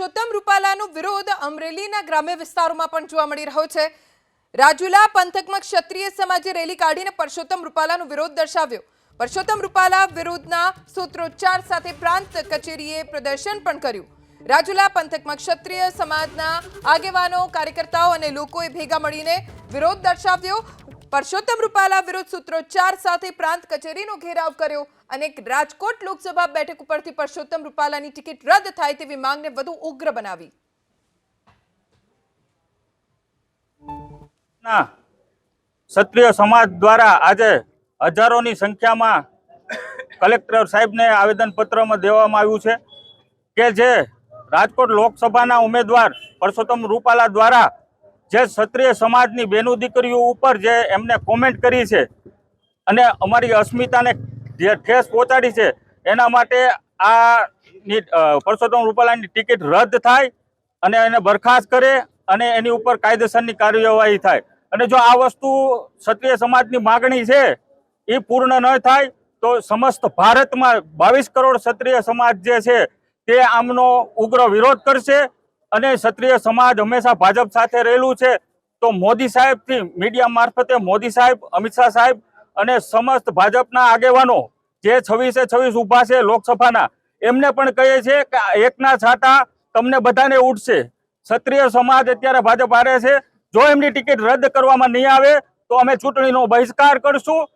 પરસોત્તમ રૂપાલાનો વિરોધ અમરેલીના ગ્રામ્ય વિસ્તારોમાં પણ જોવા મળી રહ્યો છે. રાજુલા પંથકમાં ક્ષત્રિય સમાજે રેલી કાઢીને પરસોત્તમ રૂપાલાનો વિરોધ દર્શાવ્યો. પરસોત્તમ રૂપાલા વિરોધના સૂત્રોચ્ચાર સાથે પ્રાંત કચેરીએ પ્રદર્શન પણ કર્યું. રાજુલા પંથકમાં ક્ષત્રિય સમાજના આગેવાનો, કાર્યકર્તાઓ અને લોકોએ ભેગા મળીને વિરોધ દર્શાવ્યો. પરસોત્તમ રૂપાલા વિરુદ્ધ સૂત્રોચ્ચાર સાથે પ્રાંત કચેરીનો ઘેરાવ કર્યો અને રાજકોટ લોકસભા બેઠક ઉપરથી પરસોત્તમ રૂપાલાની ટિકિટ રદ થાય તેવી માંગને વધુ ઉગ્ર બનાવી. ના. ક્ષત્રિય સમાજ દ્વારા આજે હજારોની સંખ્યામાં કલેક્ટર સાહેબને આવેદનપત્રમાં દેવામાં આવ્યું છે કે જે રાજકોટ લોકસભાના ઉમેદવાર પરસોત્તમ રૂપાલા દ્વારા જે ક્ષત્રિય સમાજની બેનું દીકરીઓ ઉપર જે એમને કોમેન્ટ કરી છે અને અમારી અસ્મિતાને જે ઠેસ પહોંચાડી છે, એના માટે આ પરસોત્તમ રૂપાલાની ટિકિટ રદ થાય અને એને બરખાસ્ત કરે અને એની ઉપર કાયદેસરની કાર્યવાહી થાય. અને જો આ વસ્તુ ક્ષત્રિય સમાજની માગણી છે, એ પૂર્ણ ન થાય, તો સમસ્ત ભારતમાં બાવીસ કરોડ ક્ષત્રિય સમાજ જે છે, તે આમનો ઉગ્ર વિરોધ કરશે અને ક્ષત્રિય સમાજ હંમેશા ભાજપ સાથે રહેલું છે, તો મોદી સાહેબથી મીડિયા મારફતે મોદી સાહેબ, અમિત શાહ સાહેબ અને સમસ્ત ભાજપના આગેવાનો જે છવ્વીસે છવ્વીસ ઊભા છે લોકસભાના, એમને પણ કહીએ છીએ કે એકના છાંટા તમને બધાને ઉઠશે ક્ષત્રિય સમાજ અત્યારે ભાજપ હારે છે. જો એમની ટિકિટ રદ કરવામાં નહીં આવે, તો અમે ચૂંટણીનો બહિષ્કાર કરશું.